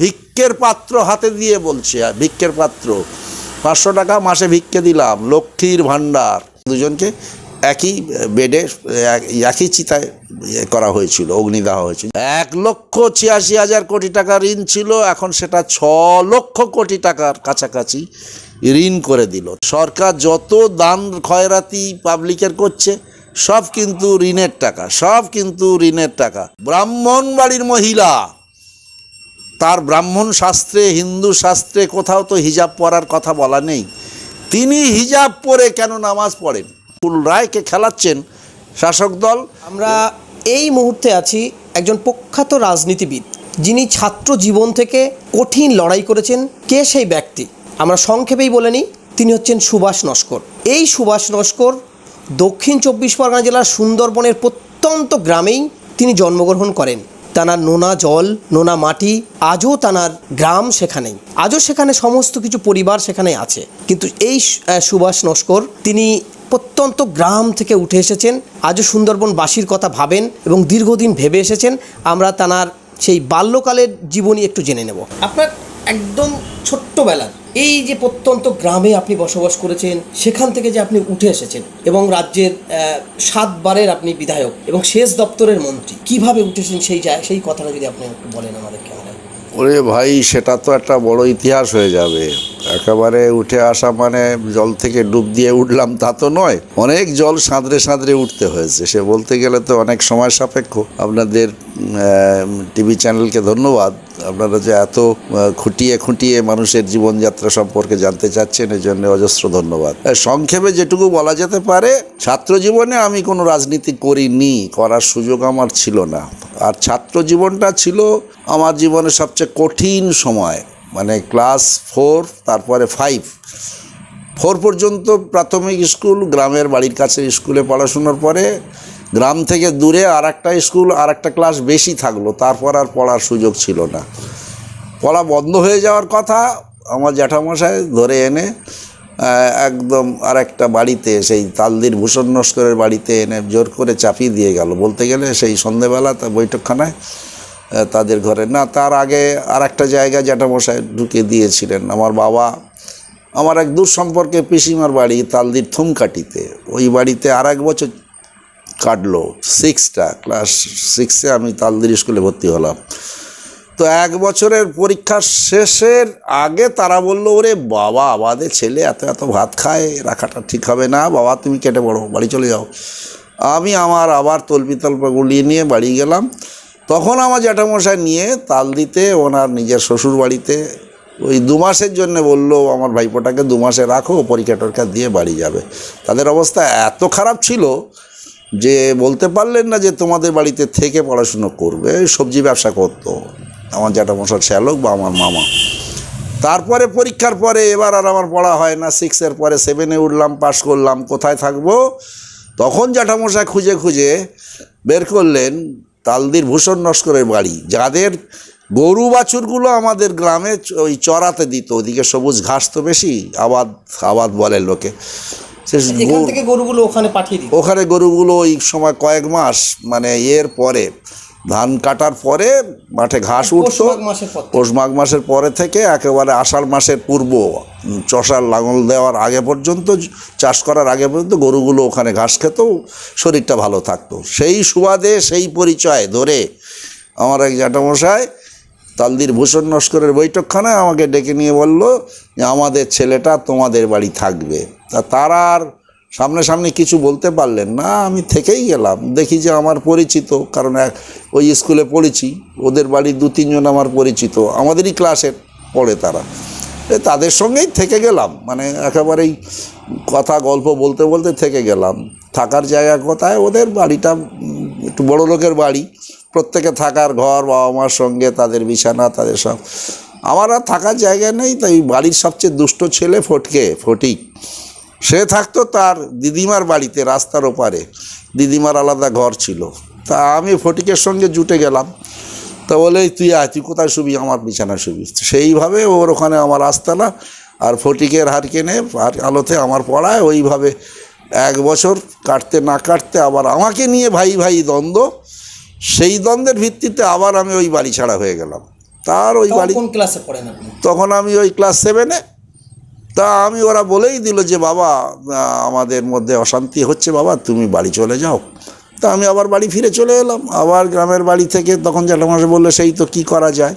ভিক্ষের পাত্র হাতে দিয়ে বলছে ভিক্ষের পাত্র, পাঁচশো টাকা মাসে ভিক্ষে দিলাম, লক্ষ্মীর ভাণ্ডার। দুজনকে একই বেডে একই চিতায় করা হয়েছিল, অগ্নিদাহ হয়েছিল। এক লক্ষ ছিয়াশি হাজার কোটি টাকা ঋণ ছিল, এখন সেটা ছ লক্ষ কোটি টাকার কাছাকাছি ঋণ করে দিল। সরকার যত দান খয়রাতি পাবলিকের করছে, সব কিন্তু ঋণের টাকা, সব কিন্তু ঋণের টাকা। ব্রাহ্মণ বাড়ির মহিলা তার ব্রাহ্মণ শাস্ত্রে, হিন্দু শাস্ত্রে কোথাও তো হিজাব পরার কথা বলা নেই। তিনি হিজাব পরে কেন নামাজ পড়েন? ফুল রায়কে খেলাচ্ছেন শাসক দল। আমরা এই মুহূর্তে আছি একজন প্রখ্যাত রাজনীতিবিদ, যিনি ছাত্র জীবন থেকে কঠিন লড়াই করেছেন। কে সেই ব্যক্তি? আমরা সংক্ষেপেই বলে নিই, তিনি হচ্ছেন সুভাষ নস্কর। এই সুভাষ নস্কর দক্ষিণ চব্বিশ পরগনা জেলার সুন্দরবনের প্রত্যন্ত গ্রামেই তিনি জন্মগ্রহণ করেন। তানার নোনা জল, নোনা মাটি, আজও তানার গ্রাম সেখানেই। আজও সেখানে সমস্ত কিছু পরিবার সেখানে আছে। কিন্তু এই সুভাষ নস্কর, তিনি প্রত্যন্ত গ্রাম থেকে উঠে এসেছেন, আজও সুন্দরবনবাসীর কথা ভাবেন এবং দীর্ঘদিন ভেবে এসেছেন, আমরা তানার সেই বাল্যকালের জীবনী একটু জেনে নেব। আপনার একদম ছোট্টবেলার এই যে প্রত্যন্ত গ্রামে আপনি বসবাস করেছেন, সেখান থেকে যে আপনি উঠে এসেছেন এবং রাজ্যের সাতবারের আপনি বিধায়ক এবং শেষ দপ্তরের মন্ত্রী, কীভাবে উঠেছেন সেই সেই কথাটা যদি আপনি একটু বলেন আমাদেরকে আমরা ওরে ভাই, সেটা তো একটা বড় ইতিহাস হয়ে যাবে। একেবারে উঠে আসা মানে জল থেকে ডুব দিয়ে উঠলাম তা তো নয়। অনেক জল সাঁতরে সাঁতরে উঠতে হয়েছে। সে বলতে গেলে তো অনেক সময় সাপেক্ষ। আপনাদের টিভি চ্যানেলকে ধন্যবাদ। আপনারা যে এত খুঁটিয়ে খুঁটিয়ে মানুষের জীবনযাত্রা সম্পর্কে জানতে চাচ্ছেন, এই জন্য অজস্র ধন্যবাদ। সংক্ষেপে যেটুকু বলা যেতে পারে, ছাত্র জীবনে আমি কোনো রাজনীতি করিনি, করার সুযোগ আমার ছিল না। আর ছাত্র জীবনটা ছিল আমার জীবনের সবচেয়ে কঠিন সময় মানে ক্লাস ফোর, তারপরে ফাইভ। ফোর পর্যন্ত প্রাথমিক স্কুল, গ্রামের বাড়ির কাছে স্কুলে পড়াশোনার পরে গ্রাম থেকে দূরে আর একটা স্কুল আর একটা ক্লাস বেশি থাকল, তারপর আর পড়ার সুযোগ ছিল না। পড়া বন্ধ হয়ে যাওয়ার কথা আমার জ্যাঠামশাই ধরে এনে একদম আর একটা বাড়িতে, সেই তালদির ভূষণ নস্করের বাড়িতে এনে জোর করে চাপিয়ে দিয়ে গেল। বলতে গেলে সেই সন্ধেবেলা তা বৈঠকখানায় তাদের ঘরে। না, তার আগে আর একটা জায়গায় জ্যাঠামশাই ঢুকে দিয়েছিলেন। আমার বাবা, আমার এক দূর সম্পর্কে পিসিমার বাড়ি তালদির থুমকাটিতে। ওই বাড়িতে আর এক বছর কাটলো। সিক্সটা ক্লাস সিক্সে আমি তালদির স্কুলে ভর্তি হলাম। তো এক বছরের পরীক্ষা শেষের আগে তারা বলল, ওরে বাবা, আমাদের ছেলে এত এত ভাত খায়, রাখাটা ঠিক হবে না। বাবা, তুমি কেটে পড়ো, বাড়ি চলে যাও। আমি আমার আবার তল্পি তল্পা গুলিয়ে নিয়ে বাড়ি গেলাম। তখন আমার জ্যাঠামশাই নিয়ে তাল দিতে ওনার নিজের শ্বশুর বাড়িতে ওই দু মাসের জন্য বলল, আমার ভাইপোটাকে দু মাসে রাখো পরীক্ষা টরীক্ষা দিয়ে বাড়ি যাবে। তাদের অবস্থা এত খারাপ ছিল যে বলতে পারলেন না যে তোমাদের বাড়িতে থেকে পড়াশুনো করবে, সবজি ব্যবসা করতো। আমার জ্যাঠামশার শ্যালক বা আমার মামা। তারপরে পরীক্ষার পরে এবার আর আমার পড়া হয় না। সিক্সের পরে সেভেনে উঠলাম পাশ করলাম, কোথায় থাকব? তখন জ্যাঠামশাই খুঁজে খুঁজে বের করলেন তালদির ভূষণ নস্করের বাড়ি। যাদের গরু বাছুরগুলো আমাদের গ্রামে ওই চড়াতে দিত, ওদিকে সবুজ ঘাস তো বেশি, আবাদ আবাদ বলে লোকে। এখান থেকে গরুগুলো ওখানে পাঠিয়ে দিই। ওখানে গরুগুলো ওই সময় কয়েক মাস মানে এর পরে ধান কাটার পরে মাঠে ঘাস উঠতো। পৌষ মাঘ মাসের পর থেকে। পৌষ মাঘ মাসের পরে থেকে একেবারে আষাঢ় মাসের পূর্ব চষার লাঙল দেওয়ার আগে পর্যন্ত চাষ করার আগে পর্যন্ত গরুগুলো ওখানে ঘাস খেত শরীরটা ভালো থাকতো। সেই সুবাদে সেই পরিচয় ধরে আমার এক জ্যাঠামশাই তালদির ভূষণ নস্করের বৈঠকখানায় আমাকে ডেকে নিয়ে বলল যে আমাদের ছেলেটা তোমাদের বাড়ি থাকবে। তা তারা আর সামনাসামনি কিছু বলতে পারলেন না, আমি থেকেই গেলাম। দেখি যে আমার পরিচিত, কারণ এক, ওই স্কুলে পড়েছি, ওদের বাড়ির দু তিনজন আমার পরিচিত, আমাদেরই ক্লাসের পড়ে তারা। তাদের সঙ্গেই থেকে গেলাম মানে একেবারেই কথা, গল্প বলতে বলতে থেকে গেলাম। থাকার জায়গা কোথায়? ওদের বাড়িটা একটু বড় লোকের বাড়ি। প্রত্যেকে থাকার ঘর, বাবা মার সঙ্গে, তাদের বিছানা, তাদের সব। আমার আর থাকার জায়গা নেই, তাই বাড়ির সবচেয়ে দুষ্ট ছেলে ফটকে, ফটিক। সে থাকতো তার দিদিমার বাড়িতে রাস্তার ওপারে। দিদিমার আলাদা ঘর ছিল। তা আমি ফটিকের সঙ্গে জুটে গেলাম। তা বলে তুই আয় তুই কোথায় শুবি? আমার বিছানা শুবি। সেইভাবে ওর ওখানে আমার আস্তানা আর ফটিকের হারকেনে আর আলোতে আমার পড়ায়। ওইভাবে এক বছর কাটতে না কাটতে আবার আমাকে নিয়ে ভাই ভাই দ্বন্দ্ব। সেই দ্বন্দ্বের ভিত্তিতে আবার আমি ওই বাড়ি ছাড়া হয়ে গেলাম। তার ওই বাড়ি কোন ক্লাসে পড়েন আপনি? তখন আমি ওই ক্লাস সেভেনে তা আমি ওরা বলেই দিল যে বাবা আমাদের মধ্যে অশান্তি হচ্ছে বাবা তুমি বাড়ি চলে যাও। তা আমি আবার বাড়ি ফিরে চলে এলাম। আবার গ্রামের বাড়ি থেকে তখন জ্যাঠামশাই বলল সেই তো কি করা যায়?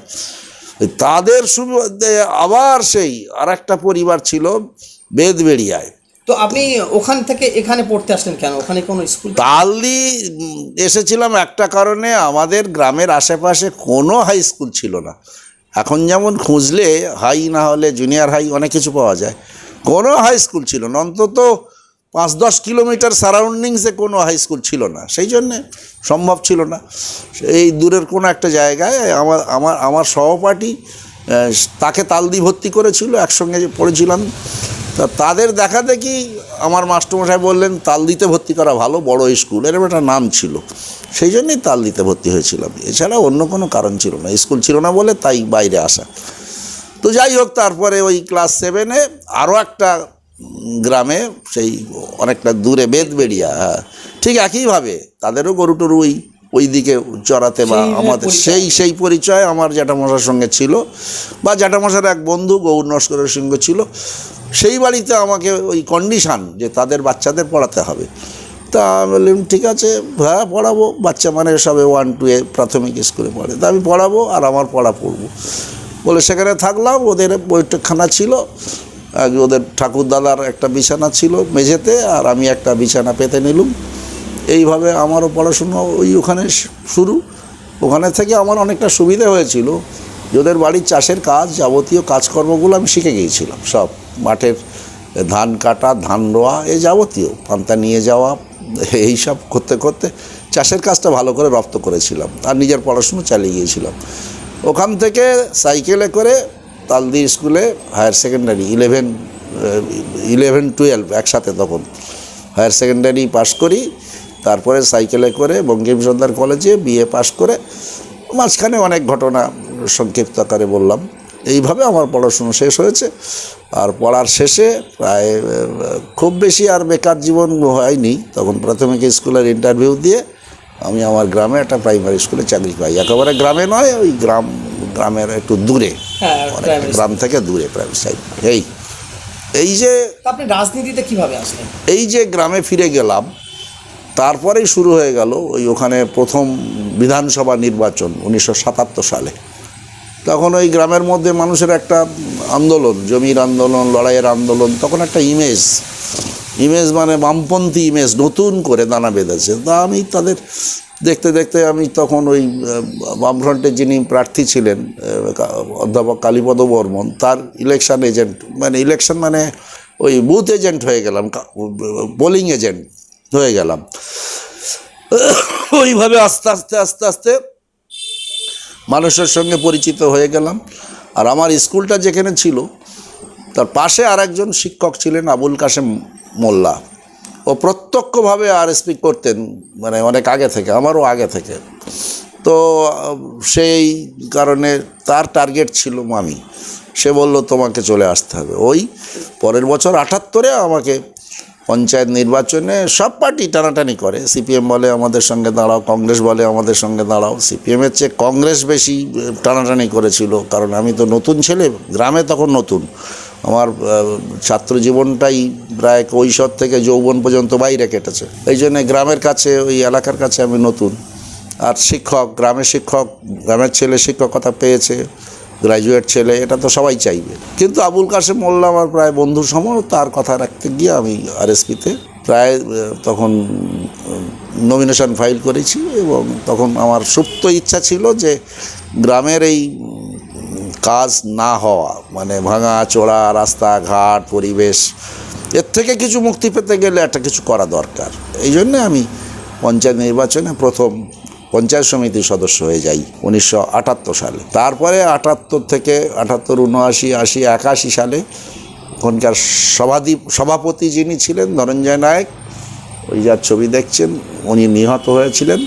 তাদের সুবিধে আবার সেই আর একটা পরিবার ছিল বেদবেড়িয়ায়। তো আপনি ওখান থেকে এখানে পড়তে আসলেন কেন? ওখানে কোনো স্কুল? তালদি এসেছিলাম একটা কারণে আমাদের গ্রামের আশেপাশে কোনো হাই স্কুল ছিল না। এখন যেমন খুঁজলে হাই না হলে জুনিয়র হাই অনেক কিছু পাওয়া যায়। কোনো হাই স্কুল ছিল না, অন্তত পাঁচ দশ কিলোমিটার সারাউন্ডিংসে কোনো হাই স্কুল ছিল না। সেই জন্যে সম্ভব ছিল না। এই দূরের কোনো একটা জায়গায় আমার আমার আমার সহপাঠী তাকে তালদি ভর্তি করেছিল, একসঙ্গে পড়েছিলাম। তা তাদের দেখা দেখি আমার মাস্টারমশাই বললেন, তালদিতে ভর্তি করা ভালো, বড় স্কুল। এরকম একটা নাম ছিল। সেই জন্যই তালদিতে ভর্তি হয়েছিলাম। এছাড়া অন্য কোনো কারণ ছিল না। স্কুল ছিল না বলে তাই বাইরে আসা। তো যাই হোক, তারপরে ওই ক্লাস সেভেনে আরও একটা গ্রামে সেই অনেকটা দূরে বেদবেড়িয়া হ্যাঁ ঠিক একইভাবে তাদেরও গরু টরু ওই ওই দিকে চড়াতে বা আমাদের সেই সেই পরিচয় আমার জ্যাঠামশার সঙ্গে ছিল বা জ্যাঠামশার এক বন্ধু গৌর নস্করের সঙ্গে ছিল। সেই বাড়িতে আমাকে ওই কন্ডিশান যে তাদের বাচ্চাদের পড়াতে হবে। তা আমি বললাম ঠিক আছে হ্যাঁ পড়াবো। বাচ্চা মানে সবে ওয়ান টু এ প্রাথমিক স্কুলে পড়ে। তা আমি পড়াবো আর আমার পড়া পড়ব। বলে সেখানে থাকলাম ওদের বৈঠকখানা ছিল। ওদের ঠাকুর দাদার একটা বিছানা ছিল মেঝেতে আর আমি একটা বিছানা পেতে নিলুম। এইভাবে আমারও পড়াশুনো ওই ওখানে শুরু। ওখানে থেকে আমার অনেকটা সুবিধে হয়েছিল। ওদের বাড়ির চাষের কাজ, যাবতীয় কাজকর্মগুলো আমি শিখে গিয়েছিলাম। সব মাঠের ধান কাটা, ধান রোয়া এই যাবতীয়। পান্তা নিয়ে যাওয়া, এই সব করতে করতে চাষের কাজটা ভালো করে রপ্ত করেছিলাম। আর নিজের পড়াশুনো চালিয়ে গিয়েছিলাম। ওখান থেকে সাইকেলে করে তালদি স্কুলে higher secondary eleven eleven, twelve একসাথে তখন হায়ার সেকেন্ডারি পাশ করি। তারপরে সাইকেলে করে বঙ্কিম সর্দার কলেজে বিএ পাশ করে মাঝখানে অনেক ঘটনা সংক্ষিপ্ত আকারে বললাম। এইভাবে আমার পড়াশুনো শেষ হয়েছে। আর পড়ার শেষে প্রায় খুব বেশি আর বেকার জীবন হয়নি। তখন প্রাথমিক স্কুলের ইন্টারভিউ দিয়ে আমি আমার গ্রামে একটা প্রাইমারি স্কুলে চাকরি পাই। একেবারে গ্রামে নয় ওই গ্রাম গ্রামের একটু দূরে। হ্যাঁ গ্রাম থেকে দূরে প্রাইমারি সাইড এই এই যে আপনি রাজনীতিতে কীভাবে আসলেন? এই যে গ্রামে ফিরে গেলাম তারপরেই শুরু হয়ে গেল ওই ওখানে প্রথম বিধানসভা নির্বাচন উনিশশো সাতাত্তর সালে। তখন ওই গ্রামের মধ্যে মানুষের একটা আন্দোলন, জমির আন্দোলন, লড়াইয়ের আন্দোলন, তখন একটা ইমেজ ইমেজ মানে বামপন্থী ইমেজ নতুন করে দানা বেঁধেছে। তা আমি তাদের দেখতে দেখতে আমি তখন ওই বামফ্রন্টের যিনি প্রার্থী ছিলেন অধ্যাপক কালীপদ বর্মন, তার ইলেকশন এজেন্ট মানে ইলেকশন মানে ওই বুথ এজেন্ট হয়ে গেলাম পোলিং এজেন্ট হয়ে গেলাম। ওইভাবে আস্তে আস্তে আস্তে আস্তে মানুষের সঙ্গে পরিচিত হয়ে গেলাম। আর আমার স্কুলটা যেখানে ছিল, তার পাশে আরেকজন শিক্ষক ছিলেন আবুল কাশেম মোল্লা। ও প্রত্যক্ষভাবে আর আরএসপি করতেন মানে অনেক আগে থেকে, আমারও আগে থেকে। তো, সেই কারণে তার টার্গেট ছিল আমি। সে বলল, তোমাকে চলে আসতে হবে। ওই পরের বছর আটাত্তরে আমাকে পঞ্চায়েত নির্বাচনে সব পার্টি টানাটানি করে। সিপিএম বলে আমাদের সঙ্গে দাঁড়াও, কংগ্রেস বলে আমাদের সঙ্গে দাঁড়াও। সিপিএমের চেয়ে কংগ্রেস বেশি টানাটানি করেছিল। কারণ আমি তো নতুন ছেলে, গ্রামে তখন নতুন। আমার ছাত্র জীবনটাই প্রায় কৈশোর থেকে যৌবন পর্যন্ত বাইরে কেটেছে। এই জন্যে গ্রামের কাছে, ওই এলাকার কাছে আমি নতুন। আর শিক্ষক, গ্রামের শিক্ষক, গ্রামের ছেলে শিক্ষকতা পেয়েছে। গ্র্যাজুয়েট ছেলে, এটা তো সবাই চাইবে। কিন্তু আবুল কাসেম মোল্লা আমার প্রায় বন্ধুর সম, তার কথা রাখতে গিয়ে আমি আরএসপিতে প্রায় তখন নমিনেশন ফাইল করেছি এবং তখন আমার সুপ্ত ইচ্ছা ছিল যে গ্রামের এই কাজ না হওয়া মানে ভাঙা, চোরা, রাস্তাঘাট, পরিবেশ, এর থেকে কিছু মুক্তি পেতে গেলে একটা কিছু করা দরকার। এই জন্যে আমি পঞ্চায়েত নির্বাচনে প্রথম পঞ্চায়েত সমিতির সদস্য হয়ে যাই উনিশশো আটাত্তর সালে। তারপরে আটাত্তর থেকে আটাত্তর উনআশি আশি একাশি সালে ওখানকার সভাধি সভাপতি যিনি ছিলেন ধনঞ্জয় নায়ক ওই যার ছবি দেখছেন উনি নিহত হয়েছিলেন।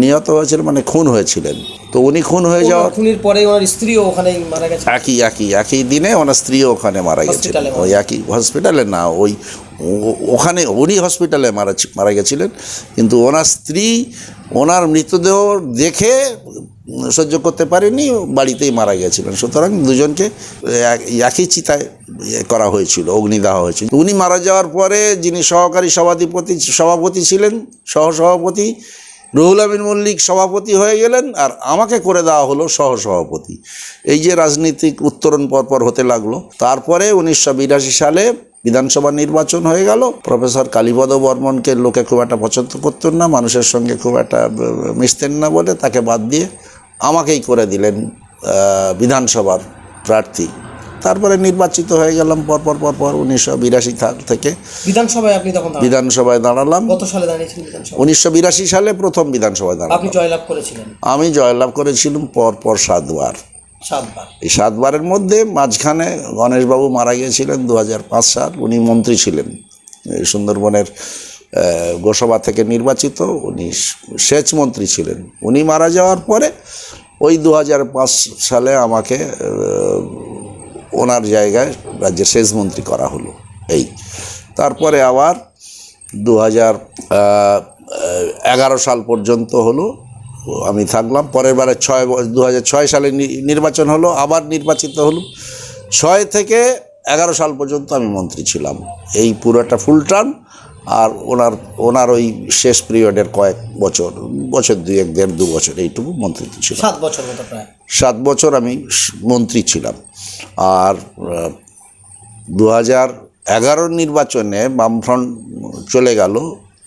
নিহত হয়েছিলেন মানে খুন হয়েছিলেন। তো উনি খুন হয়ে যাওয়ার খুনির পরে ওনার স্ত্রীও ওখানে মারা গেছে। একই একই একই দিনে ওনার স্ত্রীও ওখানে মারা মারা ওই একই হসপিটালে না ওই ওখানে উনি হসপিটালে মারা মারা গেছিলেন। কিন্তু ওনার স্ত্রী ওনার মৃতদেহ দেখে সহ্য করতে পারেনি, বাড়িতেই মারা গেছিলেন। সুতরাং দুজনকে এক- একই চিতায় করা হয়েছিল অগ্নি দেওয়া হয়েছিল। উনি মারা যাওয়ার পরে যিনি সহকারী সভাধিপতি, সভাপতি ছিলেন, সহসভাপতি, রুহুল আমিন মল্লিক সভাপতি হয়ে গেলেন আর আমাকে করে দেওয়া হলো সহসভাপতি। এই যে রাজনীতিক উত্তরণ পরপর হতে লাগল, তারপরে উনিশশো বিরাশি সালে বিধানসভা নির্বাচন হয়ে গেল। প্রফেসর কালীপদ বর্মনকে লোকে খুব একটা পছন্দ করতেন না মানুষের সঙ্গে খুব একটা মিশতেন না বলে তাকে বাদ দিয়ে আমাকেই করে দিলেন বিধানসভার প্রার্থী। তারপরে নির্বাচিত হয়ে গেলাম পরপর পরপর উনিশশো বিরাশি সাল থেকে বিধানসভায় আপনি তখন বিধানসভায় দাঁড়ালাম। কত সালে দাঁড়িয়েছিলেন উনিশশো বিরাশি সালে প্রথম বিধানসভায় দাঁড়ালাম। আপনি জয়লাভ করেছিলেন? আমি জয়লাভ করেছিলাম পরপর পর সাতবার সাতবার। এই সাতবারের মধ্যে মাঝখানে গণেশবাবু মারা গিয়েছিলেন দু সাল, উনি মন্ত্রী ছিলেন। সুন্দরবনের গোসভা থেকে নির্বাচিত, উনি সেচ মন্ত্রী ছিলেন। উনি মারা যাওয়ার পরে ওই দু সালে আমাকে ওনার জায়গায় রাজ্যের সেচ মন্ত্রী করা হলো। এই, তারপরে আবার দু এগারো সাল পর্যন্ত হলো আমি থাকলাম পরের বারে ছয় দু হাজার ছয় সালে নির্বাচন হলো আবার নির্বাচিত হলো ছয় থেকে এগারো সাল পর্যন্ত আমি মন্ত্রী ছিলাম। এই পুরোটা ফুল টার্ম আর ওনার ওনার ওই শেষ পিরিয়ডের কয়েক বছর বছর দুই এক দেড় দু বছর এইটুকু মন্ত্রী ছিলাম। সাত বছর প্রায়। সাত বছর আমি মন্ত্রী ছিলাম। আর দু হাজার এগারোর নির্বাচনে বামফ্রন্ট চলে গেল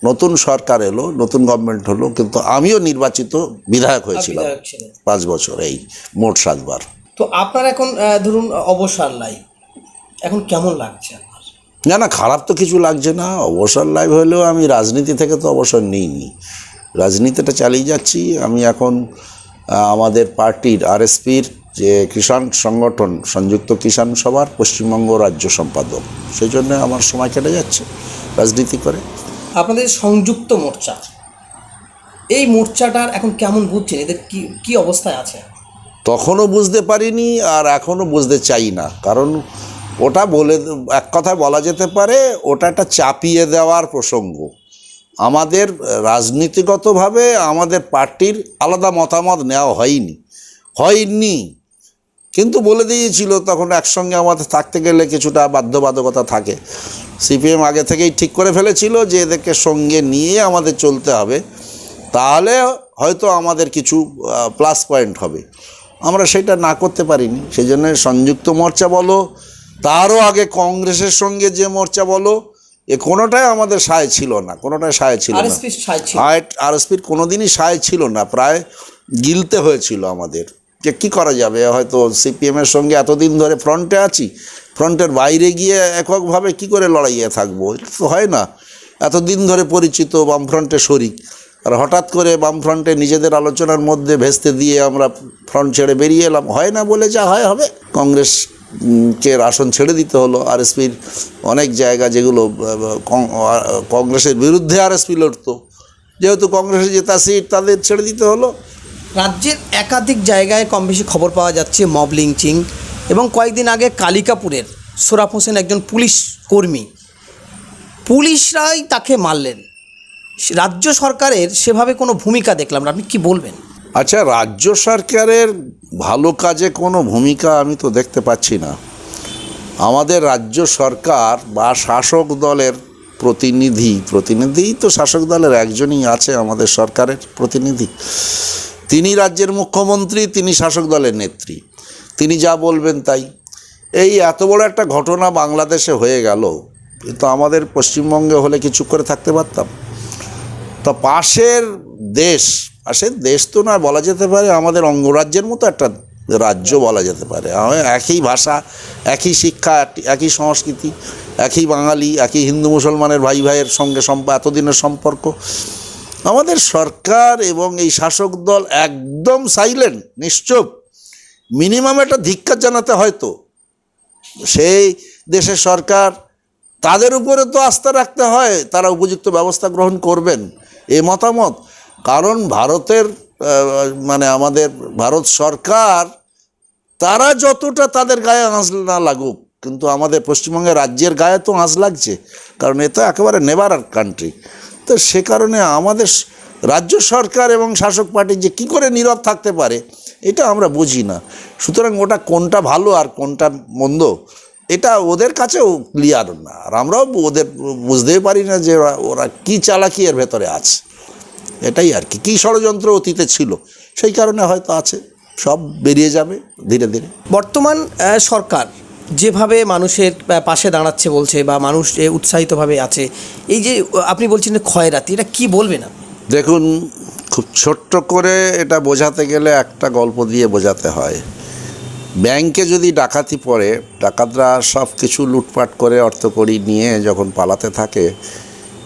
নতুন সরকার এলো নতুন গভর্নমেন্ট হলো কিন্তু আমিও নির্বাচিত বিধায়ক হয়েছিলাম পাঁচ বছর এই মোট সাতবার। তো আপনার এখন ধরুন অবসর লাই এখন কেমন লাগছে না না খারাপ তো কিছু লাগছে না। অবসর লাইভ হলেও আমি রাজনীতি থেকে তো অবসর নিইনি। রাজনীতিটা চালিয়ে যাচ্ছি। আমি এখন আমাদের পার্টির আরএসপির যে কিষাণ সংগঠন সংযুক্ত কিষাণ সভার পশ্চিমবঙ্গ রাজ্য সম্পাদক। সেই জন্য আমার সময় কেটে যাচ্ছে রাজনীতি করে। আপনাদের সংযুক্ত মোর্চা। এই মোর্চাটার এখন কেমন বুঝছেন? এদের কি কি অবস্থায় আছে? তখনও বুঝতে পারিনি আর এখনও বুঝতে চাই না। কারণ ওটা বলে, এক কথায় বলা যেতে পারে, ওটা একটা চাপিয়ে দেওয়ার প্রসঙ্গ। আমাদের রাজনীতিগতভাবে আমাদের পার্টির আলাদা মতামত নেওয়া হয়নি। হয়নি। কিন্তু বলে দিয়েছিল তখন একসঙ্গে আমাদের থাকতে গেলে কিছুটা বাধ্যবাধকতা থাকে। সিপিএম আগে থেকেই ঠিক করে ফেলেছিল যে এদেরকে সঙ্গে নিয়ে আমাদের চলতে হবে। তাহলে হয়তো আমাদের কিছু প্লাস পয়েন্ট হবে। আমরা সেটা না করতে পারিনি। সেই জন্য সংযুক্ত মোর্চা বলো তারও আগে কংগ্রেসের সঙ্গে যে মোর্চা বলো এ কোনোটাই আমাদের সায় ছিল না। কোনোটাই সায় ছিল না। আর এসপির কোনোদিনই সায় ছিল না। প্রায় গিলতে হয়েছিল আমাদের। যে কি করা যাবে? হয়তো সিপিএমের সঙ্গে এতদিন ধরে ফ্রন্টে আছি, ফ্রন্টের বাইরে গিয়ে এককভাবে কি করে লড়াইয়ে থাকব? এটা তো হয় না। এতদিন ধরে পরিচিত বামফ্রন্টে শরিক। আর হঠাৎ করে বামফ্রন্টে নিজেদের আলোচনার মধ্যে ভেস্তে দিয়ে আমরা ফ্রন্ট ছেড়ে বেরিয়ে এলাম। হয় না বলে যা হয় হবে। কংগ্রেস কে আসন ছেড়ে দিতে হলো। আর আরএসপির অনেক জায়গা যেগুলো কংগ্রেসের বিরুদ্ধে আরএসপি লড়তো। যেহেতু কংগ্রেসের জেতা সিট তাদের ছেড়ে দিতে হলো। রাজ্যের একাধিক জায়গায় কম বেশি খবর পাওয়া যাচ্ছে মব লিঞ্চিং এবং কয়েকদিন আগে কালিকাপুরের সোরাফ হোসেন একজন পুলিশ কর্মী। পুলিশরাই তাকে মারলেন। রাজ্য সরকারের সেভাবে কোনো ভূমিকা দেখলাম না, আপনি কি বলবেন? আচ্ছা রাজ্য সরকারের ভালো কাজে কোনো ভূমিকা আমি তো দেখতে পাচ্ছি না। আমাদের রাজ্য সরকার বা শাসক দলের প্রতিনিধি প্রতিনিধি তো শাসক দলের একজনই আছে আমাদের সরকারের প্রতিনিধি। তিনি রাজ্যের মুখ্যমন্ত্রী, তিনি শাসক দলের নেত্রী। তিনি যা বলবেন তাই। এই এত বড় একটা ঘটনা বাংলাদেশে হয়ে গেল, কিন্তু আমাদের পশ্চিমবঙ্গে হলে কিছু করে থাকতে পারতাম? তা পাশের দেশ পাশের দেশ তো না বলা যেতে পারে আমাদের অঙ্গরাজ্যের মতো একটা রাজ্য বলা যেতে পারে। একই ভাষা, একই শিক্ষা একই সংস্কৃতি, একই বাঙালি, একই হিন্দু মুসলমানের ভাই ভাইয়ের সঙ্গে সম্প, এতদিনের সম্পর্ক। আমাদের সরকার এবং এই শাসক দল একদম সাইলেন্ট নিশ্চুপ। মিনিমাম একটা ধিক্কার জানাতে হয়তো। সেই দেশের সরকার, তাদের উপরে তো আস্থা রাখতে হয়, তারা উপযুক্ত ব্যবস্থা গ্রহণ করবেন। এ মতামত। কারণ ভারতের মানে আমাদের ভারত সরকার, তারা যতটা তাদের গায়ে আঁচ না লাগুক, কিন্তু আমাদের পশ্চিমবঙ্গের রাজ্যের গায়ে তো আঁচ লাগছে। কারণ এ তো একেবারে নেবার কান্ট্রি তো সে কারণে আমাদের রাজ্য সরকার এবং শাসক পার্টি যে কি করে নীরব থাকতে পারে, এটা আমরা বুঝি না। সুতরাং ওটা কোনটা ভালো আর কোনটা মন্দ, এটা ওদের কাছেও ক্লিয়ার না। আর আমরাও ওদের বুঝতেই পারি না যে ওরা কী চালাকি এর ভেতরে আছে। এটাই আর কি। কী ষড়যন্ত্র অতীতে ছিল, সেই কারণে হয়তো আছে, সব বেরিয়ে যাবে ধীরে ধীরে। বর্তমান সরকার যেভাবে মানুষের পাশে দাঁড়াচ্ছে বলছে বা মানুষ উৎসাহিতভাবে আছে, এই যে আপনি বলছেন ক্ষয়রাতি, এটা কি বলবেন আপনি? দেখুন, খুব ছোট্ট করে এটা বোঝাতে গেলে একটা গল্প দিয়ে বোঝাতে হয়। ব্যাংকে যদি ডাকাতি পড়ে, ডাকাতরা সব কিছু লুটপাট করে অর্থকড়ি নিয়ে যখন পালাতে থাকে,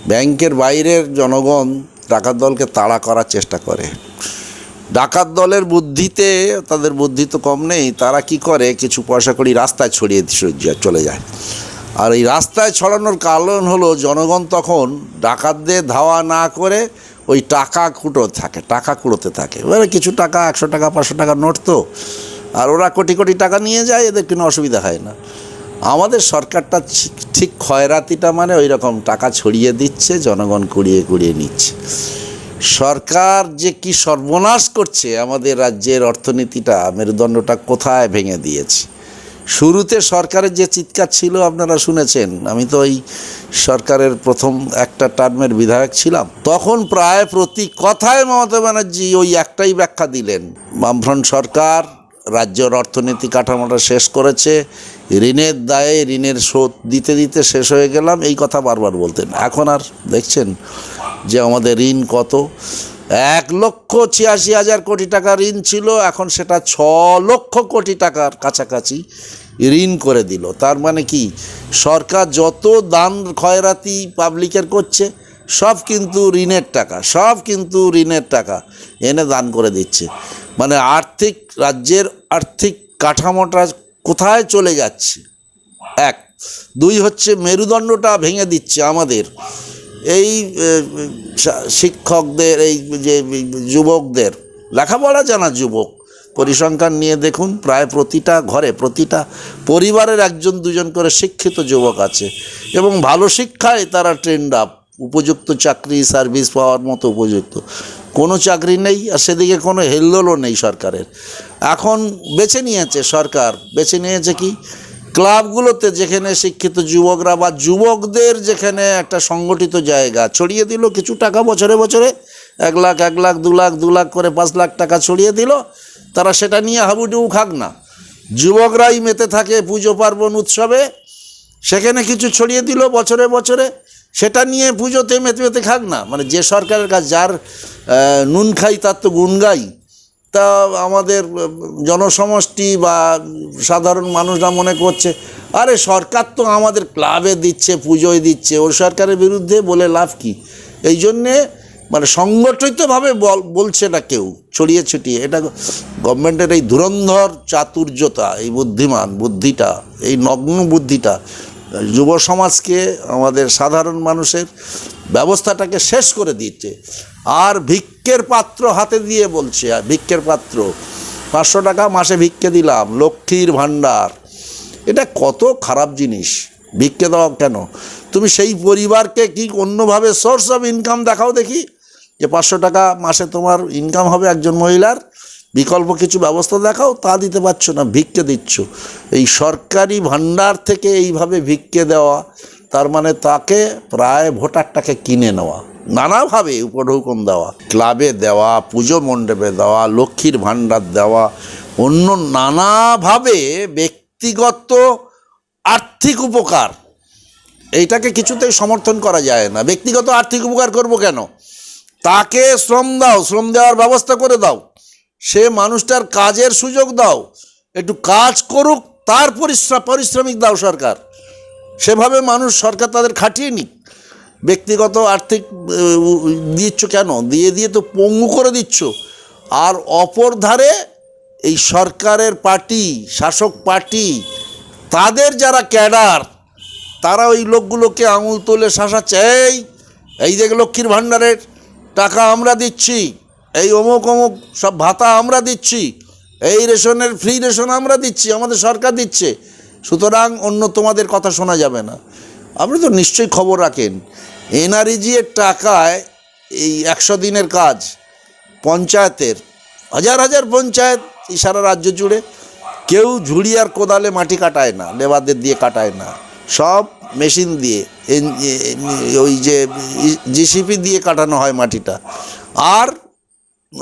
ব্যাংকের বাইরের জনগণ ডাকাত দলকে তাড়া করার চেষ্টা করে। ডাকাত দলের বুদ্ধিতে, তাদের বুদ্ধি তো কম নেই, তারা কি করে? কিছু পয়সা করি রাস্তায় ছড়িয়ে চলে যায় আর এই রাস্তায় ছড়ানোর কারণ হলো, জনগণ তখন ডাকাতদের ধাওয়া না করে ওই টাকা কুটো থাকে, টাকা কুড়োতে থাকে। এবারে কিছু টাকা, একশো টাকা, পাঁচশো টাকা নোট তো। আর ওরা কোটি কোটি টাকা নিয়ে যায়, এদের কোনো অসুবিধা হয় না। আমাদের সরকারটা ঠিক ক্ষয়রাতিটা মানে ওই রকম টাকা ছড়িয়ে দিচ্ছে, জনগণ কুড়িয়ে কুড়িয়ে নিচ্ছে। সরকার যে কি সর্বনাশ করছে আমাদের রাজ্যের অর্থনীতিটা, মেরুদণ্ডটা কোথায় ভেঙে দিয়েছে? শুরুতে সরকারের যে চিৎকার ছিল, আপনারা শুনেছেন। আমি তো ওই সরকারের প্রথম একটা টার্মের বিধায়ক ছিলাম। তখন প্রায় প্রতি কথায় মমতা ব্যানার্জি ওই একটাই ব্যাখ্যা দিলেন। বামফ্রন্ট সরকার রাজ্যের অর্থনীতি কাঠামোটা শেষ করেছে ঋণের দায়ে ঋণের শোধ দিতে দিতে শেষ হয়ে গেলাম। এই কথা বারবার বলতেন। এখন আর দেখছেন যে আমাদের ঋণ কত? এক লক্ষ ছিয়াশি হাজার কোটি টাকা ঋণ ছিল। এখন সেটা ছ লক্ষ কোটি টাকার কাছাকাছি ঋণ করে দিল। তার মানে কি? সরকার যত দান ক্ষয়রাতি পাবলিকের করছে, সব কিন্তু ঋণের টাকা, সব কিন্তু ঋণের টাকা এনে দান করে দিচ্ছে। মানে আর্থিক, রাজ্যের আর্থিক কাঠামোটা কোথায় চলে যাচ্ছে? এক। দুই হচ্ছে মেরুদণ্ডটা ভেঙে দিচ্ছে আমাদের। এই শিক্ষকদের, এই যে যুবকদের, লেখাপড়া জানা যুবক, পরিসংখ্যান নিয়ে দেখুন, প্রায় প্রতিটা ঘরে, প্রতিটা পরিবারের একজন, দুজন করে শিক্ষিত যুবক আছে এবং ভালো শিক্ষায় তারা ট্রেন্ড আপ উপযুক্ত চাকরি সার্ভিস পাওয়ার মতো উপযুক্ত। কোনো চাকরি নেই আর সেদিকে কোনো হেলদোলও নেই সরকারের। এখন বেছে নিয়েছে সরকার। বেছে নিয়েছে কি? ক্লাবগুলোতে যেখানে শিক্ষিত যুবকরা বা যুবকদের যেখানে একটা সংগঠিত জায়গা ছড়িয়ে দিল, কিছু টাকা বছরে বছরে এক লাখ এক লাখ, দু লাখ দু লাখ করে পাঁচ লাখ টাকা ছড়িয়ে দিল, তারা সেটা নিয়ে হাবুডুবু খাক না। যুবকরাই মেতে থাকে পুজো পার্বণ উৎসবে, সেখানে কিছু ছড়িয়ে দিল বছরে বছরে। সেটা নিয়ে পুজোতে মেতে মেতে খাক না। মানে যে সরকারের কাছে যার নুন খাই তার তো গুণ গাই। তা আমাদের জনসমষ্টি বা সাধারণ মানুষরা মনে করছে, আরে সরকার তো আমাদের ক্লাবে দিচ্ছে, পুজোয় দিচ্ছে ওই সরকারের বিরুদ্ধে বলে লাভ কি? এই জন্যে মানে সংগঠিতভাবে বল, বলছে না কেউ, ছড়িয়ে ছিটিয়ে। এটা গভর্নমেন্টের এই ধুরন্ধর চাতুর্যতা, এই বুদ্ধিমান বুদ্ধিটা, এই নগ্ন বুদ্ধিটা যুব সমাজকে, আমাদের সাধারণ মানুষের ব্যবস্থাটাকে শেষ করে দিচ্ছে আর ভিক্ষের পাত্র হাতে দিয়ে বলছে ভিক্ষের পাত্র, পাঁচশো টাকা মাসে ভিক্ষে দিলাম, লক্ষ্মীর ভাণ্ডার। এটা কত খারাপ জিনিস, ভিক্ষে দেওয়া কেন? তুমি সেই পরিবারকে কি অন্যভাবে সোর্স অফ ইনকাম দেখাও দেখি? যে পাঁচশো টাকা মাসে তোমার ইনকাম হবে একজন মহিলার বিকল্প কিছু ব্যবস্থা দেখাও, তা দিতে পারছ না, ভিক্ষে দিচ্ছ। এই সরকারি ভাণ্ডার থেকে এইভাবে ভিক্ষে দেওয়া, তার মানে তাকে প্রায় ভোটারটাকে কিনে নেওয়া, নানাভাবে উপঢৌকন দেওয়া, ক্লাবে দেওয়া, পুজো মণ্ডপে দেওয়া, লক্ষ্মীর ভাণ্ডার দেওয়া, অন্য নানাভাবে ব্যক্তিগত আর্থিক উপকার। এইটাকে কিছুতেই সমর্থন করা যায় না। ব্যক্তিগত আর্থিক উপকার করব কেন? তাকে শ্রম দাও, শ্রম দেওয়ার ব্যবস্থা করে দাও। সে মানুষটার কাজের সুযোগ দাও, একটু কাজ করুক, তার পরিশ্রম পারিশ্রমিক দাও সরকার। সেভাবে মানুষ সরকার তাদের খাটিয়ে নিক। ব্যক্তিগত আর্থিক দিচ্ছ কেন? দিয়ে দিয়ে তো পঙ্গু করে দিচ্ছ। আর অপর ধারে এই সরকারের পার্টি, শাসক পার্টি, তাদের যারা ক্যাডার, তারা ওই লোকগুলোকে আঙুল তুলে শাসাচ্ছে, এই এই যে লক্ষ্মীর ভাণ্ডারের টাকা আমরা দিচ্ছি এই অমুক অমুক, সব ভাতা আমরা দিচ্ছি, এই রেশনের ফ্রি রেশন আমরা দিচ্ছি, আমাদের সরকার দিচ্ছে। সুতরাং অন্য তোমাদের কথা শোনা যাবে না। আপনি তো নিশ্চয়ই খবর রাখেন, এনআরইজি এর টাকায় এই একশো দিনের কাজ, পঞ্চায়েতের, হাজার হাজার পঞ্চায়েত এই সারা রাজ্য জুড়ে, কেউ ঝুড়ি আর কোদালে মাটি কাটায় না, লেবারদের দিয়ে কাটায় না, সব মেশিন দিয়ে ওই যে জিসিপি দিয়ে কাটানো হয় মাটিটা। আর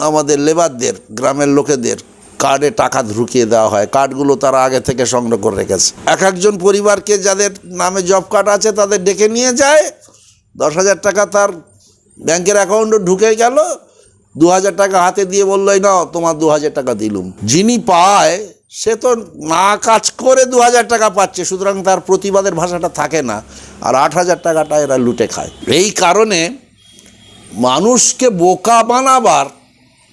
আমাদের লেবারদের, গ্রামের লোকেদের কার্ডে টাকা ঢুকিয়ে দেওয়া হয়। কার্ডগুলো তারা আগে থেকে সংগ্রহ করে রেখেছে। এক একজন পরিবারকে যাদের নামে জব কার্ড আছে তাদের ডেকে নিয়ে যায়। দশ হাজার টাকা তার ব্যাংকের অ্যাকাউন্টে ঢুকে গেল। দু হাজার টাকা হাতে দিয়ে বলল, "এই নাও, তোমার দু হাজার টাকা দিলুম। যিনি পায়, সে তো না কাজ করে দু হাজার টাকা পাচ্ছে। সুতরাং তার প্রতিবাদের ভাষাটা থাকে না। আর আট হাজার টাকাটা এরা লুটে খায়। এই কারণে মানুষকে বোকা বানাবার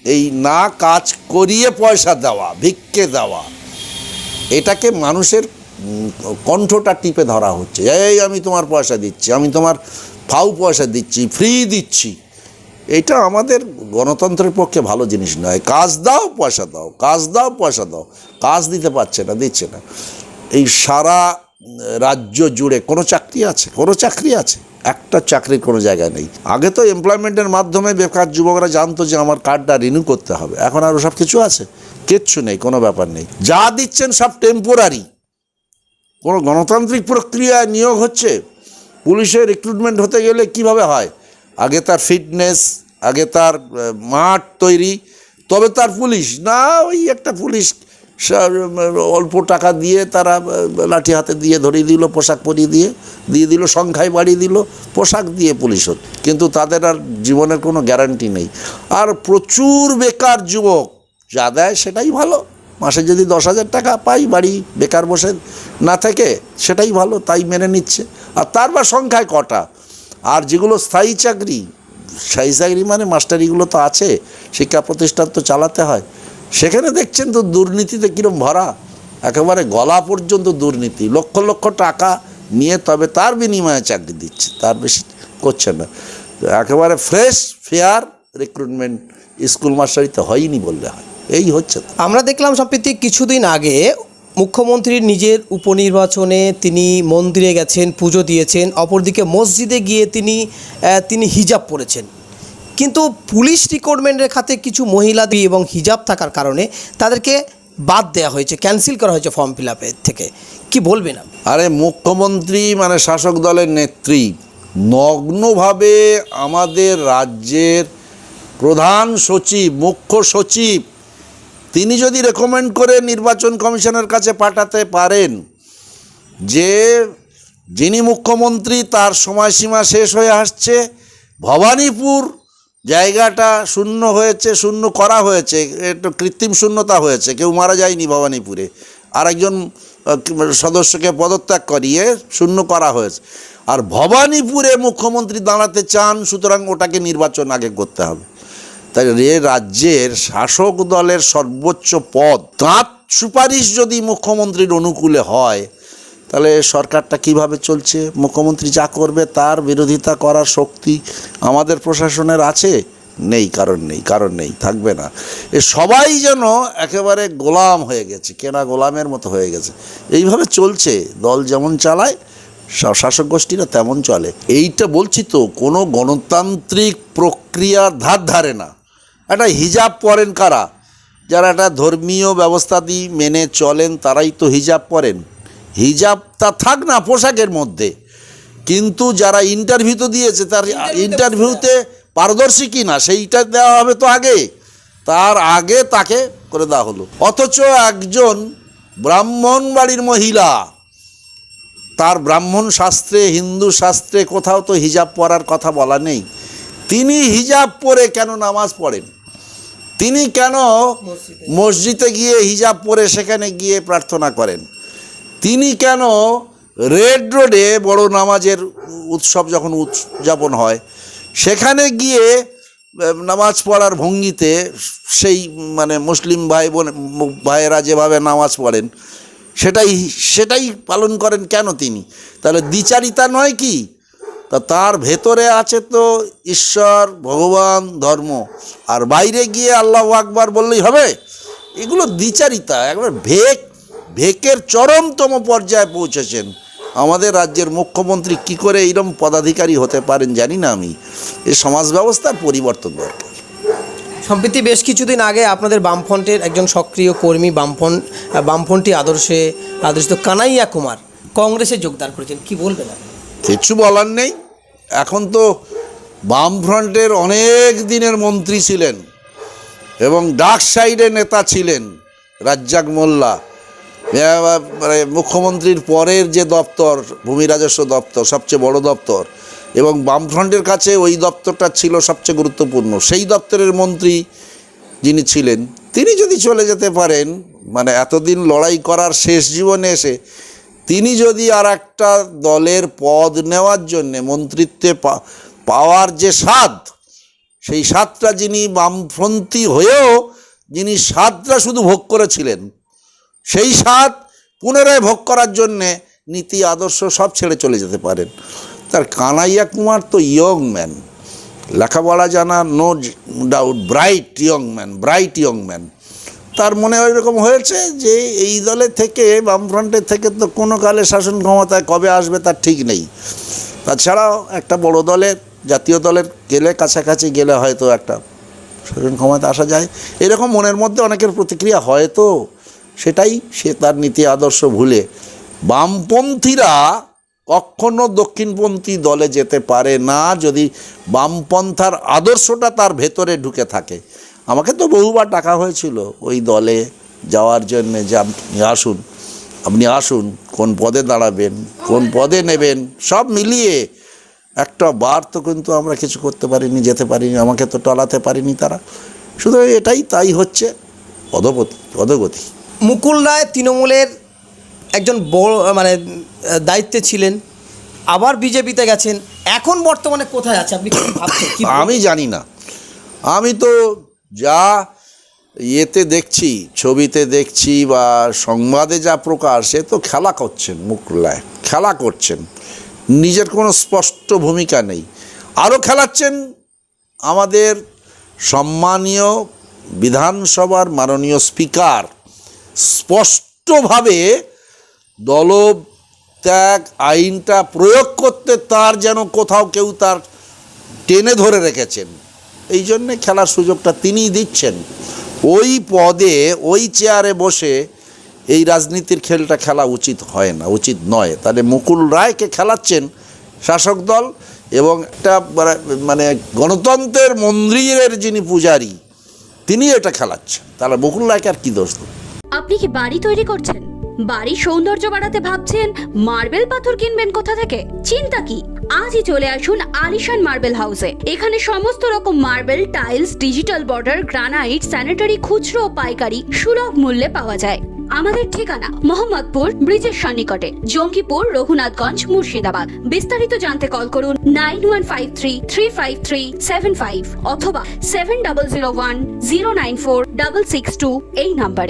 এই না কাজ করিয়ে পয়সা দেওয়া, ভিক্ষে দেওয়া, এটাকে মানুষের কণ্ঠটা টিপে ধরা হচ্ছে। এই আমি তোমার পয়সা দিচ্ছি, আমি তোমার ফাউ পয়সা দিচ্ছি, ফ্রি দিচ্ছি। এটা আমাদের গণতন্ত্রের পক্ষে ভালো জিনিস নয়। কাজ দাও, পয়সা দাও, কাজ দাও, পয়সা দাও। কাজ দিতে পারছে না, দিচ্ছে না। এই সারা রাজ্য জুড়ে কোনো চাকরি আছে? কোনো চাকরি আছে? একটা চাকরির কোনো জায়গায় নেই। আগে তো এমপ্লয়মেন্টের মাধ্যমে বেকার যুবকরা জানতো যে আমার কার্ডটা রিনিউ করতে হবে। এখন আর সব কিছু আছে? কিচ্ছু নেই, কোনো ব্যাপার নেই। যা দিচ্ছেন সব টেম্পোরারি কোনো গণতান্ত্রিক প্রক্রিয়া নিয়োগ হচ্ছে? পুলিশের রিক্রুটমেন্ট হতে গেলে কীভাবে হয়? আগে তার ফিটনেস আগে তার মাঠ তৈরি, তবে তার পুলিশ। না, ওই একটা পুলিশ অল্প টাকা দিয়ে তারা লাঠি হাতে দিয়ে ধরিয়ে দিল, পোশাক পরিয়ে দিয়ে দিয়ে দিল, সংখ্যায় বাড়িয়ে দিল, পোশাক দিয়ে পুলিশ হতো। কিন্তু তাদের আর জীবনের কোনো গ্যারান্টি নেই। আর প্রচুর বেকার যুবক, যা দেয় সেটাই ভালো। মাসে যদি দশ হাজার টাকা পাই, বাড়ি বেকার বসে না থেকে, সেটাই ভালো, তাই মেনে নিচ্ছে। আর তার বা সংখ্যায় কটা? আর যেগুলো স্থায়ী চাকরি স্থায়ী চাকরি মানে মাস্টারিগুলো তো আছে, শিক্ষা প্রতিষ্ঠান তো চালাতে হয়। সেখানে দেখছেন তো দুর্নীতিতে কীরকম ভরা। একেবারে গলা পর্যন্ত দুর্নীতি। লক্ষ লক্ষ টাকা নিয়ে তবে তার বিনিময়ে চাকরি দিচ্ছে। তার বেশি করছে না। একেবারে ফ্রেশ, ফেয়ার রিক্রুটমেন্ট স্কুল মাস্টারিতে হয়নি বললে হয়। এই হচ্ছে আমরা দেখলাম সম্প্রতি কিছুদিন আগে মুখ্যমন্ত্রীর নিজের উপনির্বাচনে তিনি মন্দিরে গেছেন, পুজো দিয়েছেন। অপরদিকে মসজিদে গিয়ে তিনি তিনি হিজাব পরেছেন। কিন্তু পুলিশ রিক্রুটমেন্টের খাতে কিছু মহিলাদের এবং হিজাব থাকার কারণে তাদেরকে বাদ দেওয়া হয়েছে ক্যান্সেল করা হয়েছে ফর্ম ফিল আপের থেকে কি আপনি? আরে মুখ্যমন্ত্রী মানে শাসক দলের নেত্রী, নগ্নভাবে আমাদের রাজ্যের প্রধান সচিব, মুখ্য সচিব, তিনি যদি রেকমেন্ড করে নির্বাচন কমিশনের কাছে পাঠাতে পারেন, যে যিনি মুখ্যমন্ত্রী তার সময়সীমা শেষ হয়ে আসছে, ভবানীপুর জায়গাটা শূন্য হয়েছে, শূন্য করা হয়েছে, একটু কৃত্রিম শূন্যতা হয়েছে, কেউ মারা যায়নি ভবানীপুরে। আর একজন সদস্যকে পদত্যাগ করিয়ে শূন্য করা হয়েছে। আর ভবানীপুরে মুখ্যমন্ত্রী দাঁড়াতে চান, সুতরাং ওটাকে নির্বাচন আগে করতে হবে। তাই রে রাজ্যের শাসক দলের সর্বোচ্চ পদ তাঁর সুপারিশ যদি মুখ্যমন্ত্রীর অনুকূলে হয় তাহলে সরকারটা কীভাবে চলছে? মুখ্যমন্ত্রী যা করবে তার বিরোধিতা করার শক্তি আমাদের প্রশাসনের আছে? নেই, কারণ নেই কারণ নেই, থাকবে না। এ সবাই যেন একেবারে গোলাম হয়ে গেছে, কেনা গোলামের মতো হয়ে গেছে। এইভাবে চলছে, দল যেমন চালায় শাসক গোষ্ঠীরা তেমন চলে। এইটা বলছি তো, কোনো গণতান্ত্রিক প্রক্রিয়ার ধার ধারে না। একটা হিজাব পরেন কারা? যারা একটা ধর্মীয় ব্যবস্থা ব্যবস্থাদি মেনে চলেন, তারাই তো হিজাব পরেন। হিজাবটা থাক না পোশাকের মধ্যে। কিন্তু যারা ইন্টারভিউ তো দিয়েছে তার ইন্টারভিউতে পারদর্শী কি না সেইটা দেওয়া হবে তো আগে। তার আগে তাকে করে দেওয়া হলো। অথচ একজন ব্রাহ্মণ বাড়ির মহিলা তার ব্রাহ্মণ শাস্ত্রে হিন্দু শাস্ত্রে কোথাও তো হিজাব পরার কথা বলা নেই। তিনি হিজাব পরে কেন নামাজ পড়েন? তিনি কেন মসজিদে গিয়ে হিজাব পরে সেখানে গিয়ে প্রার্থনা করেন? তিনি কেন রেড রোডে বড় নামাজের উৎসব যখন উদযাপন হয়, সেখানে গিয়ে নামাজ পড়ার ভঙ্গিতে সেই মানে মুসলিম ভাই বোন, ভাইয়েরা যেভাবে নামাজ পড়েন, সেটাই সেটাই পালন করেন কেন তিনি? তাহলে দ্বিচারিতা নয় কি? তা তার ভেতরে আছে তো ঈশ্বর, ভগবান, ধর্ম। আর বাইরে গিয়ে আল্লাহ আকবার বললেই হবে? এগুলো দ্বিচারিতা, একবার ভেক ভেকের চরমতম পর্যায়ে পৌঁছেছেন। আমাদের রাজ্যের মুখ্যমন্ত্রী কি করে এইরকম পদাধিকারী হতে পারেন জানি না আমি। এই সমাজ ব্যবস্থার পরিবর্তন দরকার। সম্প্রতি বেশ কিছুদিন আগে আপনাদের বামফ্রন্টের একজন সক্রিয় কর্মী বামফ্রন্ট বামফ্রন্টী আদর্শে আদর্শিত কানাইয়া কুমার কংগ্রেসে যোগদান করেছেন। কি বলবেন? কিছু বলার নেই। এখন তো বামফ্রন্টের অনেক দিনের মন্ত্রী ছিলেন এবং ডাক সাইডে নেতা ছিলেন রাজ্জাক মোল্লা। এ, মানে মুখ্যমন্ত্রীর পরের যে দপ্তর, ভূমি রাজস্ব দপ্তর, সবচেয়ে বড় দপ্তর, এবং বামফ্রন্টের কাছে ওই দপ্তরটা ছিল সবচেয়ে গুরুত্বপূর্ণ। সেই দপ্তরের মন্ত্রী যিনি ছিলেন, তিনি যদি চলে যেতে পারেন মানে এতদিন লড়াই করার শেষ জীবনে এসে, তিনি যদি আর একটা দলের পদ নেওয়ার জন্যে মন্ত্রিত্বে পাওয়ার যে স্বাদ, সেই স্বাদটা যিনি বামপন্থী হয়েও, যিনি স্বাদটা শুধু ভোগ করেছিলেন সেই স্বাদ পুনরায় ভোগ করার জন্যে নীতি, আদর্শ সব ছেড়ে চলে যেতে পারেন। তার কানাইয়া কুমার তো ইয়ং ম্যান লেখাপড়া জানা no doubt bright young man bright young man তার মনে এরকম হয়েছে যে এই দলে থেকে বামফ্রন্টের থেকে তো কোনো কালে শাসন ক্ষমতায় কবে আসবে তার ঠিক নেই। তাছাড়াও একটা বড় দলের, জাতীয় দলের গেলে কাছাকাছি গেলে হয়তো একটা শাসন ক্ষমতা আসা যায়। এরকম মনের মধ্যে অনেকের প্রতিক্রিয়া হয়তো। সেটাই সে তার নীতি আদর্শ ভুলে। বামপন্থীরা কখনো দক্ষিণপন্থী দলে যেতে পারে না, যদি বামপন্থার আদর্শটা তার ভেতরে ঢুকে থাকে। আমাকে তো বহুবার ডাকা হয়েছিল ওই দলে যাওয়ার জন্যে যে আপনি আসুন আপনি আসুন, কোন পদে দাঁড়াবেন, কোন পদে নেবেন, সব মিলিয়ে একটা বার তো কিন্তু আমরা কিছু করতে পারিনি, যেতে পারিনি, আমাকে তো টলাতে পারিনি তারা। শুধু এটাই তাই হচ্ছে অধপতি অধগতি মুকুল রায় তৃণমূলের একজন বড় মানে দায়িত্বে ছিলেন, আবার বিজেপিতে গেছেন, এখন বর্তমানে কোথায় আছে? আপনি আমি জানি না। আমি তো যা ইয়েতে দেখছি, ছবিতে দেখছি বা সংবাদে যা প্রকাশ সে তো খেলা করছেন মুকুল্লায় খেলা করছেন। নিজের কোনো স্পষ্ট ভূমিকা নেই। আরও খেলাচ্ছেন আমাদের সম্মানীয় বিধানসভার মাননীয় স্পিকার স্পষ্টভাবে দলত্যাগ আইনটা প্রয়োগ করতে তার যেন কোথাও কেউ তার টেনে ধরে রেখেছেন। এই জন্যে খেলার সুযোগটা তিনিই দিচ্ছেন। ওই পদে, ওই চেয়ারে বসে এই রাজনীতির খেলটা খেলা উচিত হয় না, উচিত নয়। তাহলে মুকুল রায়কে খেলাচ্ছেন শাসক দল এবং একটা মানে- মানে গণতন্ত্রের মন্দিরের যিনি পূজারী তিনি এটা খেলাচ্ছেন। তাহলে মুকুল রায়কে আর কী দোষ দেব? আপনি কি বাড়ি তৈরি করছেন? বাড়ির সৌন্দর্য বাড়াতে ভাবছেন? মার্বেল পাথর কিনবেন কোথা থেকে? চিন্তা কি? আজই চলে আসুন আলিশান মার্বেল হাউসে। এখানে সমস্ত রকম marble, tiles, digital border, granite, sanitary, খুচরো ও পাইকারি সুলভ মূল্যে পাওয়া যায়। আমাদের ঠিকানা মোহাম্মদপুর ব্রিজের সন্নিকটে, জঙ্গিপুর, রঘুনাথগঞ্জ, মুর্শিদাবাদ। বিস্তারিত জানতে কল করুন nine one five three three five three seven five অথবা seven double zero one zero nine four double six two এই নাম্বারে।